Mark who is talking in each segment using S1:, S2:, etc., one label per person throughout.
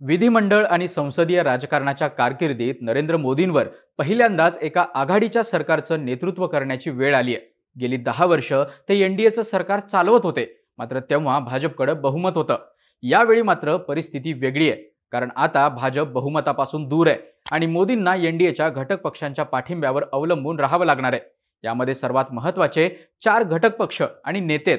S1: विधिमंडळ आणि संसदीय राजकारणाच्या कारकिर्दीत नरेंद्र मोदींवर पहिल्यांदाच एका आघाडीच्या सरकारचं नेतृत्व करण्याची वेळ आली आहे. गेली दहा वर्ष ते एनडीएचं सरकार चालवत होते मात्र तेव्हा भाजपकडे बहुमत होतं. यावेळी मात्र परिस्थिती वेगळी आहे कारण आता भाजप बहुमतापासून दूर आहे आणि मोदींना एनडीएच्या घटक पक्षांच्या पाठिंब्यावर अवलंबून राहावं लागणार आहे. यामध्ये सर्वात महत्त्वाचे चार घटक पक्ष आणि नेते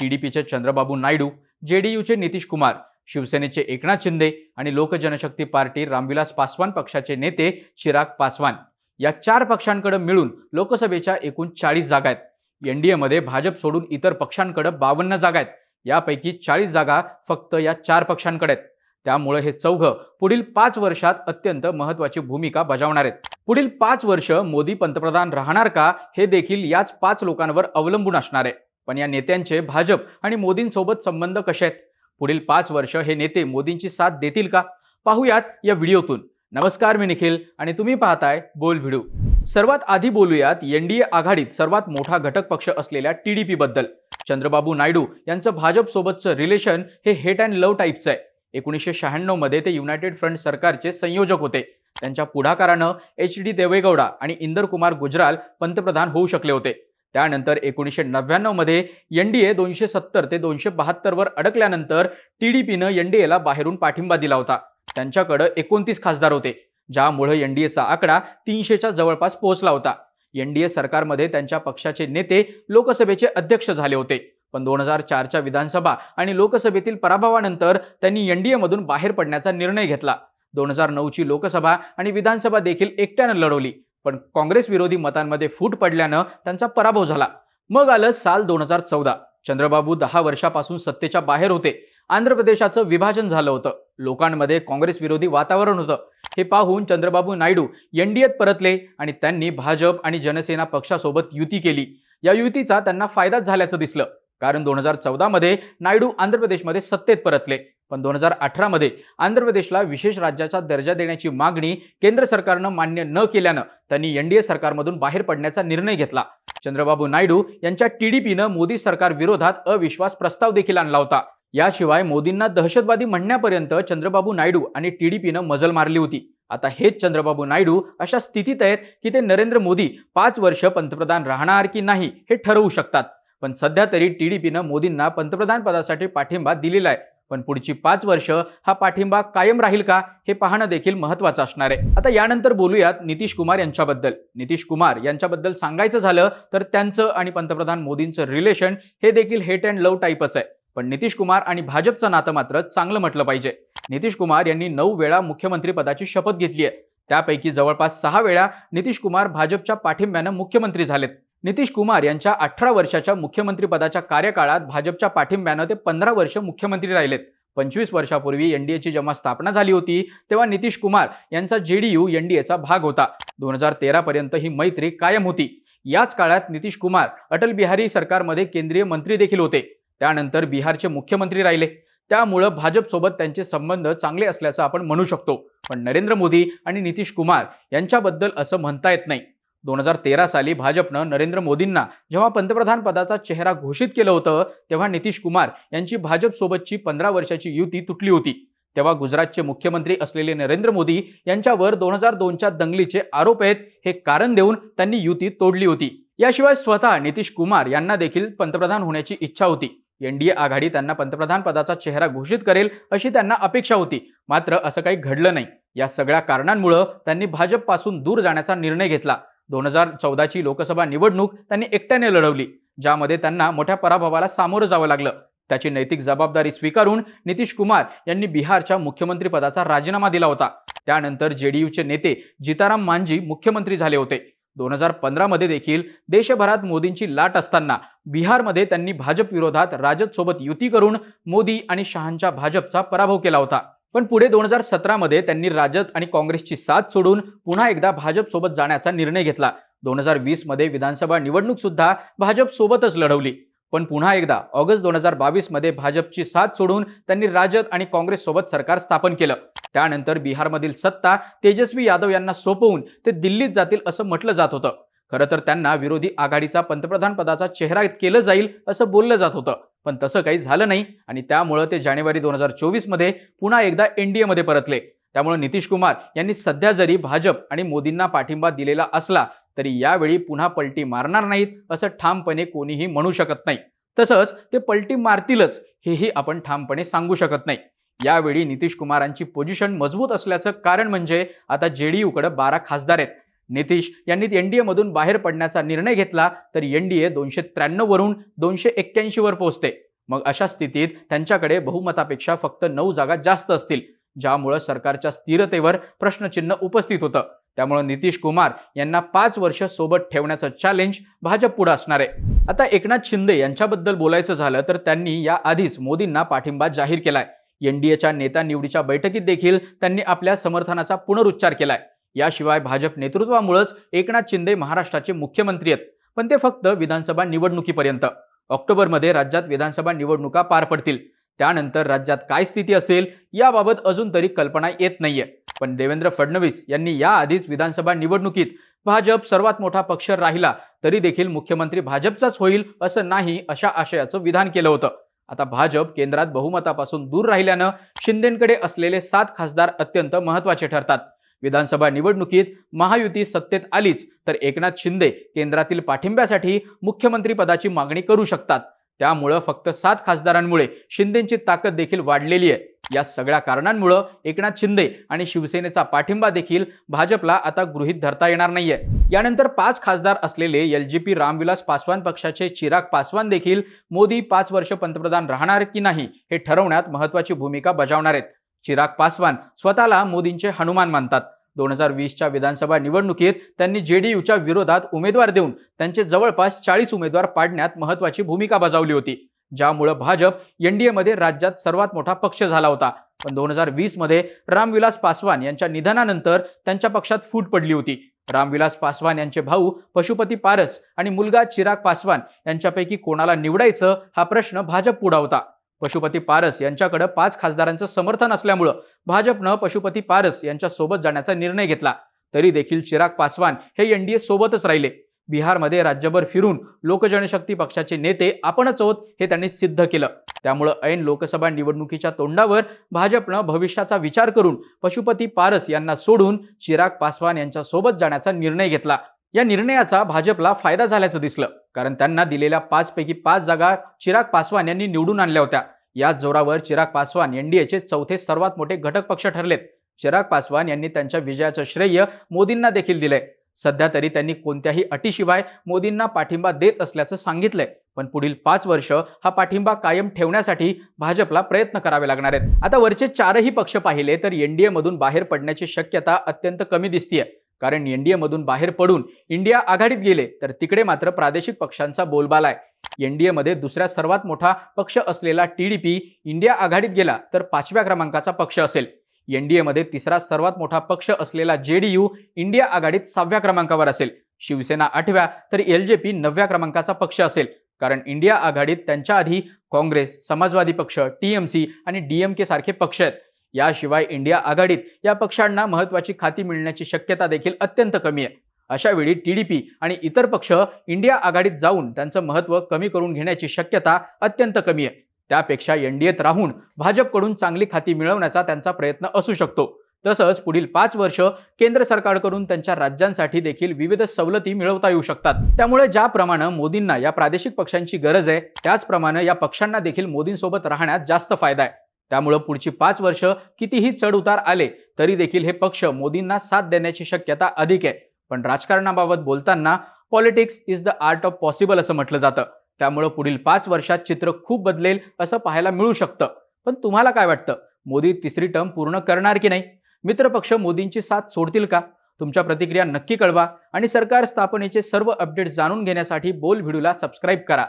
S1: टीडीपीचे चंद्रबाबू नायडू जेडीयूचे नितीश कुमार शिवसेनेचे एकनाथ शिंदे आणि लोकजनशक्ती पार्टी रामविलास पासवान पक्षाचे नेते चिराग पासवान. या चार पक्षांकडे मिळून लोकसभेच्या एकूण चाळीस जागा आहेत. एनडीएमध्ये भाजप सोडून इतर पक्षांकडे बावन्न जागा आहेत. यापैकी चाळीस जागा फक्त या चार पक्षांकडे आहेत. त्यामुळे हे चौघं पुढील पाच वर्षात अत्यंत महत्त्वाची भूमिका बजावणार आहेत. पुढील पाच वर्ष मोदी पंतप्रधान राहणार का हे देखील याच पाच लोकांवर अवलंबून असणार आहे. पण या नेत्यांचे भाजप आणि मोदींसोबत संबंध कसे आहेत? पुढील पाच वर्ष हे नेते मोदींची साथ देतील का? पाहूयात या व्हिडिओतून. नमस्कार मी निखिल आणि तुम्ही पाहताय बोल भिडू. सर्वात आधी बोलूयात एनडीए आघाडीत सर्वात मोठा घटक पक्ष असलेल्या टी डी पीबद्दल चंद्रबाबू नायडू यांचं भाजपसोबतचं रिलेशन हे हेट अँड लव्ह टाईपचं आहे. एकोणीसशे शहाण्णवमध्ये ते युनायटेड फ्रंट सरकारचे संयोजक होते. त्यांच्या पुढाकारानं एच डी देवेगौडा आणि इंदर कुमार गुजराल पंतप्रधान होऊ शकले होते. त्यानंतर एकोणीसशे नव्याण्णवमध्ये एन डी ए दोनशे सत्तर ते दोनशे बहात्तरवर अडकल्यानंतर टी डी पीनं एन डी एला बाहेरून पाठिंबा दिला होता. त्यांच्याकडं एकोणतीस खासदार होते ज्यामुळे एचा आकडा तीनशेच्या जवळपास पोहोचला होता. एन डी ए सरकारमध्ये त्यांच्या पक्षाचे नेते लोकसभेचे अध्यक्ष झाले होते. पण दोन हजार चारच्या विधानसभा आणि लोकसभेतील पराभवानंतर त्यांनी एनडीएमधून बाहेर पडण्याचा निर्णय घेतला. दोन हजार नऊची लोकसभा आणि विधानसभा देखील एकट्यानं लढवली. पण काँग्रेस विरोधी मतांमध्ये फूट पडल्यानं त्यांचा पराभव झाला. मग आलं साल दोन हजार चौदा. चंद्रबाबू दहा वर्षापासून सत्तेच्या बाहेर होते. आंध्र प्रदेशाचं विभाजन झालं होतं. लोकांमध्ये काँग्रेस विरोधी वातावरण होतं. हे पाहून चंद्रबाबू नायडू एनडीएत परतले आणि त्यांनी भाजप आणि जनसेना पक्षासोबत युती केली. या युतीचा त्यांना फायदाच झाल्याचं दिसलं. कारण दोन हजार चौदामध्ये नायडू आंध्र प्रदेशमध्ये सत्तेत परतले. पण दोन हजार अठरामध्ये आंध्र प्रदेशला विशेष राज्याचा दर्जा देण्याची मागणी केंद्र सरकारनं मान्य न केल्यानं त्यांनी एनडीए सरकारमधून बाहेर पडण्याचा निर्णय घेतला. चंद्रबाबू नायडू यांच्या टीडीपीनं मोदी सरकार विरोधात अविश्वास प्रस्ताव देखील आणला होता. याशिवाय मोदींना दहशतवादी म्हणण्यापर्यंत चंद्रबाबू नायडू आणि टीडीपीनं मजल मारली होती. आता हेच चंद्रबाबू नायडू अशा स्थितीत आहेत की ते नरेंद्र मोदी पाच वर्ष पंतप्रधान राहणार की नाही हे ठरवू शकतात. पण सध्या तरी टीडीपीनं मोदींना पंतप्रधान पदासाठी पाठिंबा दिलेला आहे. पण पुढची पाच वर्ष हा पाठिंबा कायम राहील का हे पाहणं देखील महत्वाचं असणार आहे. आता यानंतर बोलूयात नितीश कुमार यांच्याबद्दल. नितीश कुमार यांच्याबद्दल सांगायचं झालं तर त्यांचं आणि पंतप्रधान मोदींचं रिलेशन हे देखील हेट अँड लव टाईपच आहे. पण नितीश कुमार आणि भाजपचं नातं मात्र चांगलं म्हटलं पाहिजे. नितीश कुमार यांनी नऊ वेळा मुख्यमंत्रीपदाची शपथ घेतली आहे. त्यापैकी जवळपास सहा वेळा नितीश कुमार भाजपच्या पाठिंब्यानं मुख्यमंत्री झालेत. नितीश कुमार यांच्या अठरा वर्षाच्या मुख्यमंत्रीपदाच्या कार्यकाळात भाजपच्या पाठिंब्यानं ते पंधरा वर्ष मुख्यमंत्री राहिलेत. पंचवीस वर्षापूर्वी एनडीएची जेव्हा स्थापना झाली होती तेव्हा नितीश कुमार यांचा जेडीयू एनडीएचा भाग होता. दोन हजार तेरापर्यंत ही मैत्री कायम होती. याच काळात नितीश कुमार अटल बिहारी सरकारमध्ये केंद्रीय मंत्री देखील होते. त्यानंतर बिहारचे मुख्यमंत्री राहिले. त्यामुळं भाजपसोबत त्यांचे संबंध चांगले असल्याचं आपण म्हणू शकतो. पण नरेंद्र मोदी आणि नितीश कुमार यांच्याबद्दल असं म्हणता येत नाही. दोन हजार तेरा साली भाजपनं नरेंद्र मोदींना जेव्हा पंतप्रधान पदाचा चेहरा घोषित केलं होतं तेव्हा नितीश कुमार यांची भाजपसोबतची पंधरा वर्षाची युती तुटली होती. तेव्हा गुजरातचे मुख्यमंत्री असलेले नरेंद्र मोदी यांच्यावर दोन हजार दोनच्या दंगलीचे आरोप आहेत हे कारण देऊन त्यांनी युती तोडली होती. याशिवाय स्वतः नितीश कुमार यांना देखील पंतप्रधान होण्याची इच्छा होती. एनडीए आघाडी त्यांना पंतप्रधान पदाचा चेहरा घोषित करेल अशी त्यांना अपेक्षा होती. मात्र असं काही घडलं नाही. या सगळ्या कारणांमुळं त्यांनी भाजपपासून दूर जाण्याचा निर्णय घेतला. दोन हजार चौदाची लोकसभा निवडणूक त्यांनी एकट्याने लढवली ज्यामध्ये त्यांना मोठ्या पराभवाला सामोरं जावं लागलं. त्याची नैतिक जबाबदारी स्वीकारून नितीश कुमार यांनी बिहारच्या मुख्यमंत्री पदाचा राजीनामा दिला होता. त्यानंतर जेडीयूचे नेते जिताराम मांझी मुख्यमंत्री झाले होते. दोन हजार पंधरामध्ये देखील देशभरात मोदींची लाट असताना बिहारमध्ये त्यांनी भाजप विरोधात राजदसोबत युती करून मोदी आणि शहांच्या भाजपचा पराभव केला होता. पण पुढे दोन हजार सतरामध्ये त्यांनी राजद आणि काँग्रेसची साथ सोडून पुन्हा एकदा भाजपसोबत जाण्याचा निर्णय घेतला. दोन हजार वीसमध्ये विधानसभा निवडणूक सुद्धा भाजपसोबतच लढवली. पण पुन्हा एकदा ऑगस्ट दोन हजार बावीसमध्ये भाजपची साथ सोडून त्यांनी राजद आणि काँग्रेससोबत सरकार स्थापन केलं. त्यानंतर बिहारमधील सत्ता तेजस्वी यादव यांना सोपवून ते दिल्लीत जातील असं म्हटलं जात होतं. खरं तर त्यांना विरोधी आघाडीचा पंतप्रधान पदाचा चेहरा केलं जाईल असं बोललं जात होतं. पण तसं काही झालं नाही आणि त्यामुळं ते जानेवारी दोन हजार चोवीसमध्ये पुन्हा एकदा एन डी एमध्ये परतले. त्यामुळे नितीश कुमार यांनी सध्या जरी भाजप आणि मोदींना पाठिंबा दिलेला असला तरी यावेळी पुन्हा पलटी मारणार नाहीत असं ठामपणे कोणीही म्हणू शकत नाही. तसंच ते पलटी मारतीलच हेही आपण ठामपणे सांगू शकत नाही. यावेळी नितीश कुमारांची पोझिशन मजबूत असल्याचं कारण म्हणजे आता जे जेडीयूकडे बारा खासदार आहेत. नितीश यांनी एनडीए मधून बाहेर पडण्याचा निर्णय घेतला तर एनडीए दोनशे त्र्याण्णववरून दोनशे एक्क्याऐंशीवर पोहोचते. मग अशा स्थितीत त्यांच्याकडे बहुमतापेक्षा फक्त नऊ जागा जास्त असतील ज्यामुळं सरकारच्या स्थिरतेवर प्रश्नचिन्ह उपस्थित होतं. त्यामुळं नितीश कुमार यांना पाच वर्ष सोबत ठेवण्याचं चॅलेंज भाजप पुढे असणार. आहे आता एकनाथ शिंदे यांच्याबद्दल बोलायचं झालं तर त्यांनी या आधीच मोदींना पाठिंबा जाहीर केलाय. एनडीएच्या नेता निवडीच्या बैठकीत देखील त्यांनी आपल्या समर्थनाचा पुनरुच्चार केलाय. याशिवाय भाजप नेतृत्वामुळेच एकनाथ शिंदे महाराष्ट्राचे मुख्यमंत्री आहेत. पण ते फक्त विधानसभा निवडणुकीपर्यंत. ऑक्टोबरमध्ये राज्यात विधानसभा निवडणुका पार पडतील. त्यानंतर राज्यात काय स्थिती असेल याबाबत अजून तरी कल्पना येत नाहीये. पण देवेंद्र फडणवीस यांनी याआधीच विधानसभा निवडणुकीत भाजप सर्वात मोठा पक्ष राहिला तरी देखील मुख्यमंत्री भाजपचाच होईल असं नाही अशा आशयाचं विधान केलं होतं. आता भाजप केंद्रात बहुमतापासून दूर राहिल्यानं शिंदेकडे असलेले सात खासदार अत्यंत महत्त्वाचे ठरतात. विधानसभा निवडणुकीत महायुती सत्तेत आलीच तर एकनाथ शिंदे केंद्रातील पाठिंब्यासाठी मुख्यमंत्रीपदाची मागणी करू शकतात. त्यामुळं फक्त सात खासदारांमुळे शिंदेची ताकद देखील वाढलेली आहे. या सगळ्या कारणांमुळं एकनाथ शिंदे आणि शिवसेनेचा पाठिंबा देखील भाजपला आता गृहीत धरता येणार नाहीये. यानंतर पाच खासदार असलेले L J P Ramvilas Paswan पक्षाचे चिराग पासवान देखील मोदी पाच वर्ष पंतप्रधान राहणार की नाही हे ठरवण्यात महत्वाची भूमिका बजावणार आहेत. चिराग पासवान स्वतःला मोदींचे हनुमान मानतात. दोन हजार वीसच्या विधानसभा निवडणुकीत त्यांनी जेडीयूच्या विरोधात उमेदवार देऊन त्यांचे जवळपास चाळीस उमेदवार पाडण्यात महत्वाची भूमिका बजावली होती. ज्यामुळं भाजप एनडीएमध्ये राज्यात सर्वात मोठा पक्ष झाला होता. पण दोन हजार वीसमध्ये रामविलास पासवान यांच्या निधनानंतर त्यांच्या पक्षात फूट पडली होती. रामविलास पासवान यांचे भाऊ पशुपती पारस आणि मुलगा चिराग पासवान यांच्यापैकी कोणाला निवडायचं हा प्रश्न भाजप पुढा होता. पशुपती पारस यांच्याकडे पाच खासदारांचं समर्थन असल्यामुळं भाजपनं पशुपती पारस यांच्यासोबत जाण्याचा निर्णय घेतला. तरी देखील चिराग पासवान हे एनडीए सोबतच राहिले. बिहारमध्ये राज्यभर फिरून लोकजनशक्ती पक्षाचे नेते आपणच आहोत हे त्यांनी सिद्ध केलं. त्यामुळं ऐन लोकसभा निवडणुकीच्या तोंडावर भाजपनं भविष्याचा विचार करून पशुपती पारस यांना सोडून चिराग पासवान यांच्यासोबत जाण्याचा निर्णय घेतला. या निर्णयाचा भाजपला फायदा झाल्याचं दिसलं. कारण त्यांना दिलेल्या पाचपैकी पाच जागा चिराग पासवान यांनी निवडून आणल्या होत्या. याच जोरावर चिराग पासवान एनडीएचे चौथे सर्वात मोठे घटक पक्ष ठरलेत. चिराग पासवान यांनी त्यांच्या विजयाचं श्रेय मोदींना देखील दिलंय. सध्या तरी त्यांनी कोणत्याही अटीशिवाय मोदींना पाठिंबा देत असल्याचं सांगितलंय. पण पुढील पाच वर्ष हा पाठिंबा कायम ठेवण्यासाठी भाजपला प्रयत्न करावे लागणार आहेत. आता वरचे चारही पक्ष पाहिले तर एनडीए मधून बाहेर पडण्याची शक्यता अत्यंत कमी दिसतीये. कारण एन डी एमधून बाहेर पडून इंडिया आघाडीत गेले तर तिकडे मात्र प्रादेशिक पक्षांचा बोलबाला आहे. एन डी एमध्ये दुसऱ्या सर्वात मोठा पक्ष असलेला टी डी पी इंडिया आघाडीत गेला तर पाचव्या क्रमांकाचा पक्ष असेल. एन डी एमध्ये तिसरा सर्वात मोठा पक्ष असलेला जे डी यू इंडिया आघाडीत सहाव्या क्रमांकावर असेल. शिवसेना आठव्या तर एल जे पी नवव्या क्रमांकाचा पक्ष असेल. कारण इंडिया आघाडीत त्यांच्या आधी काँग्रेस समाजवादी पक्ष टीएमसी आणि डीएमके सारखे पक्ष आहेत. याशिवाय इंडिया आघाडीत या पक्षांना महत्वाची खाती मिळण्याची शक्यता देखील अत्यंत कमी आहे. अशा वेळी पी आणि इतर पक्ष इंडिया आघाडीत जाऊन त्यांचं महत्त्व कमी करून घेण्याची शक्यता अत्यंत कमी आहे. त्यापेक्षा एनडीएत राहून भाजपकडून चांगली खाती मिळवण्याचा त्यांचा प्रयत्न असू शकतो. तसंच पुढील पाच वर्ष केंद्र सरकारकडून त्यांच्या राज्यांसाठी देखील विविध सवलती मिळवता येऊ शकतात. त्यामुळे ज्याप्रमाणे मोदींना या प्रादेशिक पक्षांची गरज आहे त्याचप्रमाणे या पक्षांना देखील मोदींसोबत राहण्यात जास्त फायदा आहे. त्यामुळं पुढची पाच वर्ष कितीही चढउतार आले तरी देखील हे पक्ष मोदींना साथ देण्याची शक्यता अधिक आहे. पण राजकारणाबाबत बोलताना politics is the art of possible असं म्हटलं जातं. त्यामुळं पुढील पाच वर्षात चित्र खूप बदलेल असं पाहायला मिळू शकतं. पण तुम्हाला काय वाटतं? मोदी तिसरी टर्म पूर्ण करणार की नाही? मित्रपक्ष मोदींची साथ सोडतील का? तुमच्या प्रतिक्रिया नक्की कळवा आणि सरकार स्थापनेचे सर्व अपडेट जाणून घेण्यासाठी बोल व्हिडिओला सबस्क्राईब करा.